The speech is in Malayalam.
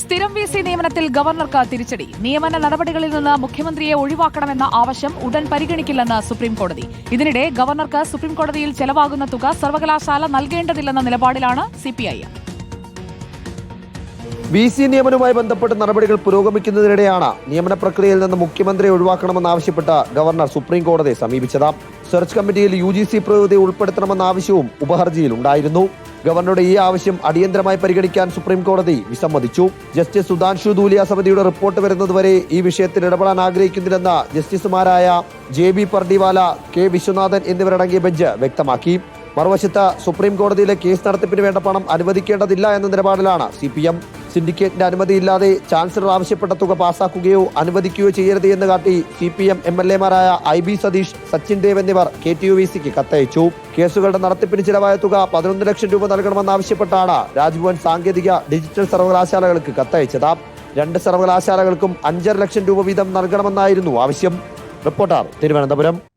സ്ഥിരം വി സി നിയമനത്തിൽ ഗവർണർക്ക് തിരിച്ചടി. നിയമന നടപടികളിൽ നിന്ന് മുഖ്യമന്ത്രിയെ ഒഴിവാക്കണമെന്ന ആവശ്യം ഉടൻ പരിഗണിക്കില്ലെന്ന് സുപ്രീംകോടതി. ഇതിനിടെ ഗവർണർക്ക് സുപ്രീംകോടതിയിൽ ചെലവാകുന്ന തുക സർവകലാശാല നൽകേണ്ടതില്ലെന്ന നിലപാടിലാണ് സിപിഐഎം വി സി നിയമനവുമായി ബന്ധപ്പെട്ട നടപടികൾ പുരോഗമിക്കുന്നതിനിടെയാണ് നിയമന പ്രക്രിയയിൽ നിന്ന് മുഖ്യമന്ത്രിയെ ഒഴിവാക്കണമെന്നാവശ്യപ്പെട്ട് ഗവർണർ സുപ്രീം കോടതിയെ സമീപിച്ചത്. സെർച്ച് കമ്മിറ്റിയിൽ യു ജി സി പ്രകൃതി ഉൾപ്പെടുത്തണമെന്ന ആവശ്യവും ഉപഹർജിയിൽ ഉണ്ടായിരുന്നു ഗവർണറുടെ ഈ ആവശ്യം അടിയന്തരമായി പരിഗണിക്കാൻ സുപ്രീം കോടതി വിസമ്മതിച്ചു. ജസ്റ്റിസ് സുധാൻഷു ദൂലിയ സമിതിയുടെ റിപ്പോർട്ട് വരുന്നതുവരെ ഈ വിഷയത്തിൽ ഇടപെടാൻ ആഗ്രഹിക്കുന്നില്ലെന്ന ജസ്റ്റിസുമാരായ J B Pardiwala K Viswanathan എന്നിവരടങ്ങിയ ബെഞ്ച് വ്യക്തമാക്കി. മറുവശത്ത് സുപ്രീം കോടതിയിലെ കേസ് നടത്തിപ്പിന് വേണ്ട പണം അനുവദിക്കേണ്ടതില്ല എന്ന നിലപാടിലാണ് സി സിൻഡിക്കേറ്റിന്റെ അനുമതിയില്ലാതെ ചാൻസലർ ആവശ്യപ്പെട്ട തുക പാസാക്കുകയോ അനുവദിക്കുകയോ ചെയ്യരുത് എന്ന് കാട്ടി C P M M L എമാരായ I B Satheesh Sachin Dev എന്നിവർ കെ ടി യു വി സിക്ക് കത്തയച്ചു. കേസുകളുടെ നടത്തിപ്പിന് ചിലവായ തുക പതിനൊന്ന് ലക്ഷം രൂപ നൽകണമെന്നാവശ്യപ്പെട്ടാണ് രാജ്ഭവൻ സാങ്കേതിക ഡിജിറ്റൽ സർവകലാശാലകൾക്ക് കത്തയച്ചത്. രണ്ട് സർവകലാശാലകൾക്കും അഞ്ചര ലക്ഷം രൂപ വീതം നൽകണമെന്നായിരുന്നു ആവശ്യം. റിപ്പോർട്ടർ തിരുവനന്തപുരം.